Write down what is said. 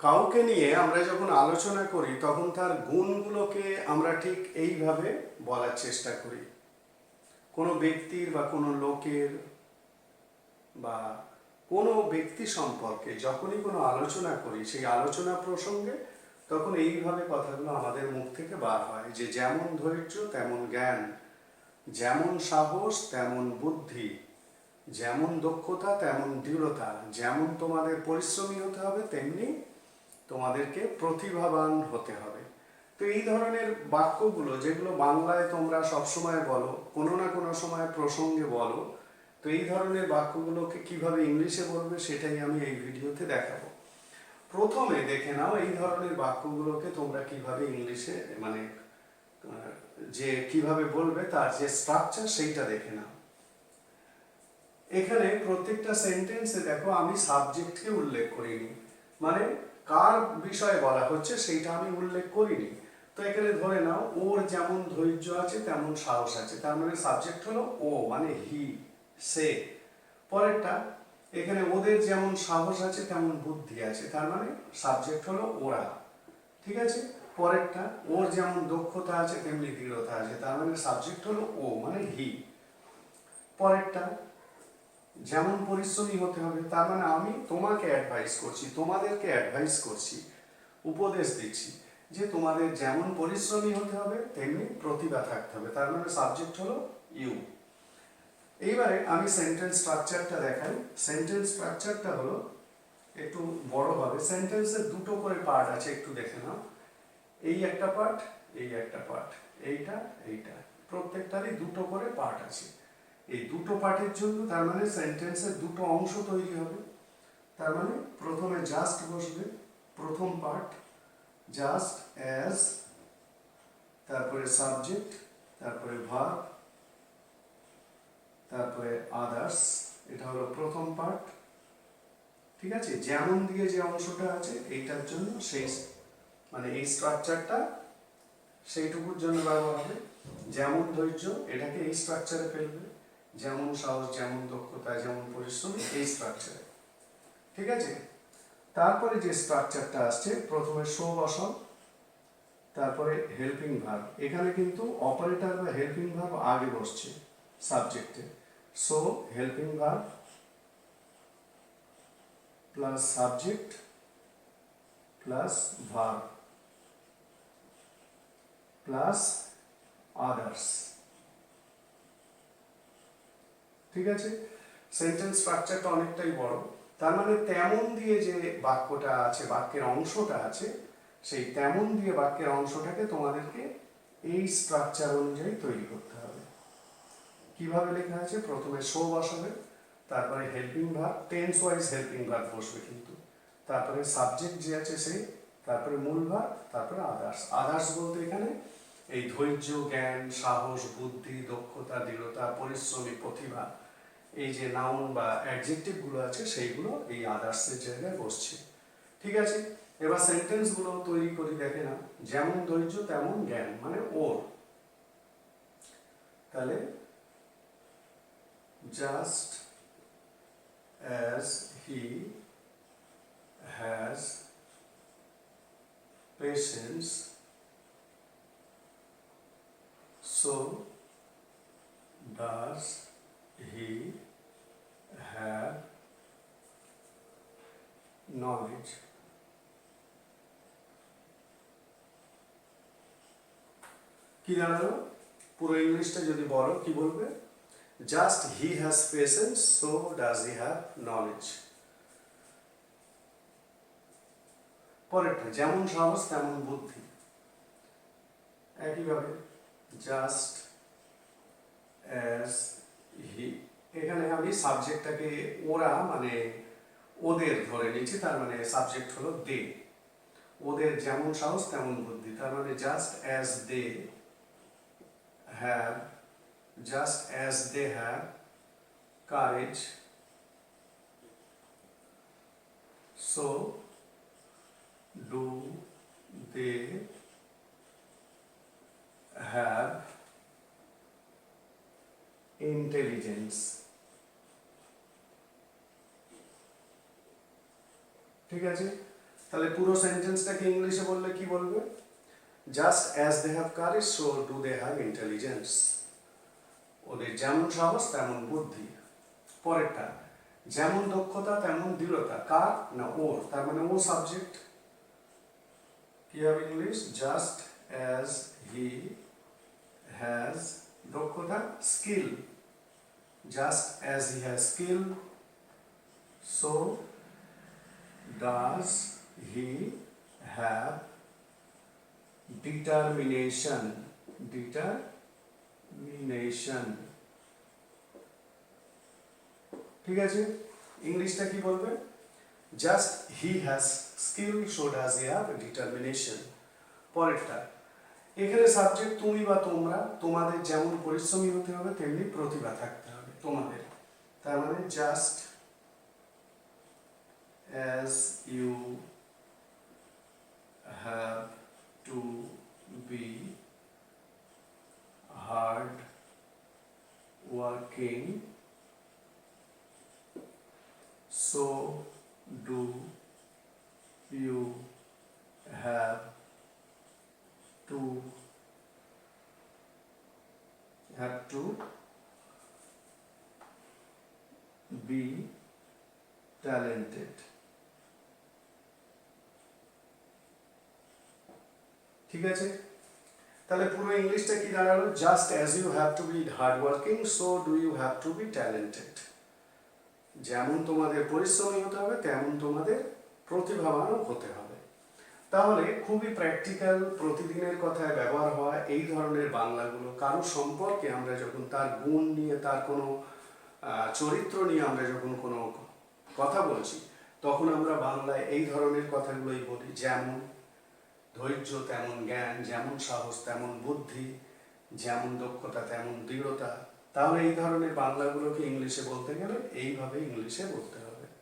কাউকে নিয়ে আমরা যখন আলোচনা করি, তখন তার গুণগুলোকে আমরা ঠিক এইভাবে বলার চেষ্টা করি। কোনো ব্যক্তির বা কোনো লোকের বা কোনো ব্যক্তি সম্পর্কে যখনই কোনো আলোচনা করি, সেই আলোচনা প্রসঙ্গে তখন এইভাবে কথাগুলো আমাদের মুখ থেকে বার হয় যে, যেমন ধৈর্য, তেমন জ্ঞান, যেমন সাহস, তেমন বুদ্ধি, যেমন দক্ষতা, তেমন দৃঢ়তা, যেমন তোমাদের পরিশ্রমী হতে হবে, তেমনি তোমাদেরকে প্রতিভাবান হতে হবে। তো এই ধরনের বাক্যগুলো যেগুলো বাংলায় তোমরা সবসময় বলো, কোনো না কোনো সময় প্রসঙ্গে বলো, তো এই ধরনের বাক্যগুলোকে কীভাবে ইংলিশে বলবে সেটাই আমি এই ভিডিওতে দেখাবো। প্রথমে দেখে নাও এই ধরনের বাক্যগুলোকে তোমরা কীভাবে ইংলিশে মানে যে কীভাবে বলবে তার যে স্ট্রাকচার সেইটা দেখে নাও। এখানে প্রত্যেকটা সেন্টেন্সে দেখো আমি সাবজেক্টকে উল্লেখ করিনি। মানে কার বিষয়ে বলা হচ্ছে সেইটা আমি উল্লেখ করিনি। তো এখানে ধরে নাও, ওর যেমন ধৈর্য আছে, তেমন সাহস আছে। তার মানে সাবজেক্ট হলো ও মানে হি সে। পরেরটা, এখানে ওদের যেমন সাহস আছে, তেমন বুদ্ধি আছে। তার মানে সাবজেক্ট হলো ওরা। ঠিক আছে? পরেরটা, ওর যেমন দক্ষতা আছে, তেমনি দৃঢ়তা আছে। তার মানে সাবজেক্ট হলো ও মানে হি পরেরটা যেমন পরিশ্রমী হতে হবে, তার মানে আমি তোমাকে অ্যাডভাইস করছি, তোমাদেরকে অ্যাডভাইস করছি, উপদেশ দিচ্ছি যে তোমাদের যেমন পরিশ্রমী হতে হবে, তেমনি প্রতিভা থাকতে হবে। তার মানে সাবজেক্ট হলো ইউ এইবারে আমি সেন্টেন্স স্ট্রাকচারটা দেখাই। সেন্টেন্স স্ট্রাকচারটা হলো একটু বড় হবে। সেন্টেন্সের দুটো করে পার্ট আছে, একটু দেখে নাও। এই একটা পার্ট এই একটা পার্ট এইটা এইটা। প্রত্যেকটারই দুটো করে পার্ট আছে। এই দুটো পার্টের জন্য তার মানে সেন্টেন্সের দুটো অংশ তৈরি হবে। তার মানে প্রথমে জাস্ট বসবে, প্রথম পার্ট জাস্ট অ্যাজ তারপরে সাবজেক্ট তারপরে ভার্ব তারপরে আদার্স এটা হলো প্রথম পার্ট ঠিক আছে? যেমন দিয়ে যে অংশটা আছে, এইটার জন্য সেই মানে এই স্ট্রাকচারটা সেইটুকুর জন্য ব্যবহার হবে। যেমন ধৈর্য, এটাকে এই স্ট্রাকচারে ফেলবে। যেমন সাহস, যেমন দক্ষতা, যেমন পরিশ্রম, এই স্ট্রাকচারে ঠিক আছে? তারপরে যে স্ট্রাকচারটা আসছে, প্রথমে শো তারপরে হেল্পিং ভার্ব এখানে কিন্তু অপারেটর বা হেল্পিং ভার্ব আগে বসছে সাবজেক্টে so helping verb plus subject plus verb plus others ঠিক আছে? সেন্টেন্স স্ট্রাকচারটা অনেকটাই বড়। তার মানে তেমন দিয়ে যে বাক্যটা আছে, বাক্যের অংশটা আছে, সেই তেমন দিয়ে বাক্যের অংশটাকে তোমাদেরকে এই স্ট্রাকচার অনুযায়ী তৈরি করতে হবে। কীভাবে লেখা আছে? প্রথমে শো বসাবে, তারপরে helping verb tense wise helping verb বসবে কিন্তু। তারপরে সাবজেক্ট যে আছে সেই, তারপরে মূল ভার্ব তারপরে আদার্স আদার্স বলতে এখানে এই ধৈর্য, জ্ঞান, সাহস, বুদ্ধি, দক্ষতা, দৃঢ়তা, পরিশ্রমী, প্রতিভা এই যে নাউন বা অ্যাডজেক্টিভগুলো আছে, সেইগুলো এই আদার্সের জায়গায় বসছে। ঠিক আছে? এবার সেন্টেন্সগুলো তৈরি করি, দেখে না যেমন ধৈর্য, তেমন জ্ঞান মানে ওর। তাহলে just as he has patience so does he কি দাঁড়াল পুরো ইংলিশটা যদি বলো, কি বলবে? Just he has patience so does he have knowledge পরেরটা, যেমন সাহস তেমন বুদ্ধি। একইভাবে জাস্ট অ্যাজ হি এখানে আমি সাবজেক্টটাকে ওরা মানে ওদের ধরে নিচ্ছি, তার মানে সাবজেক্ট হলো দে ওদের যেমন সাহস তেমন বুদ্ধি। তার মানে just as they have just as they have courage so do they have intelligence? ঠিক আছে তাহলে পুরো সেন্টেন্সটাকে ইংলিশে বললে কি বলবে just as they have courage so do they have intelligence ওদের যেমন সাহস, তেমন বুদ্ধি। পরেরটা, যেমন দক্ষতা, তেমন দৃঢ়তা। কার? না, ওর। তার মানে ও সাবজেক্ট কি হবে English? Just as he has দক্ষতা skill just as he has skill so does he have determination determination ঠিক আছে? ইংলিশটা কি বলবে? Just he has skill so does he have determination পরেরটা, এখানে সাবজেক্ট তুমি বা তোমরা, তোমাদের যেমন পরিশ্রমী হতে হবে, তেমনি প্রতিভা থাকতে হবে তোমাদের। তার মানে just as you have to be hard working so do you have to have to be talented? ঠিক আছে? তাহলে পুরো ইংলিশটা কি দাঁড়াল? Just as you have to be hard working so do you have to be talented যেমন তোমাদের পরিশ্রমী হতে হবে, তেমন তোমাদের প্রতিভাবানও হতে হবে। তাহলে খুবই প্র্যাকটিক্যাল প্রতিদিনের কথায় ব্যবহার হওয়া এই ধরনের বাংলাগুলো, কারও সম্পর্কে আমরা যখন তার গুণ নিয়ে, তার কোনো চরিত্র নিয়ে আমরা যখন কোনো কথা বলছি, তখন আমরা বাংলায় এই ধরনের কথাগুলোই বলি, যেমন ধৈর্য তেমন জ্ঞান, যেমন সাহস, তেমন বুদ্ধি, যেমন দক্ষতা, তেমন দৃঢ়তা। তাহলে এই ধরনের বাংলাগুলোকে ইংলিশে বলতে গেলে এইভাবে ইংলিশে বলতে হবে।